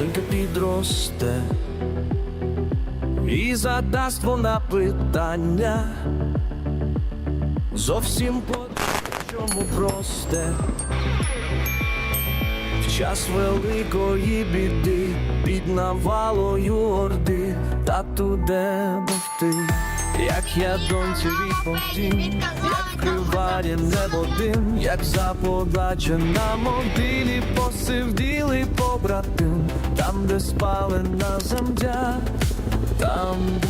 донька підросте, і задасть вона питання. Зовсім по чому просте. В час великої біди під навалою орди, тату де був ти, як я доньці відповім, як вкриває небо дим, як заподача на могилі посивділи побратим, там, де спалена земля, там був я.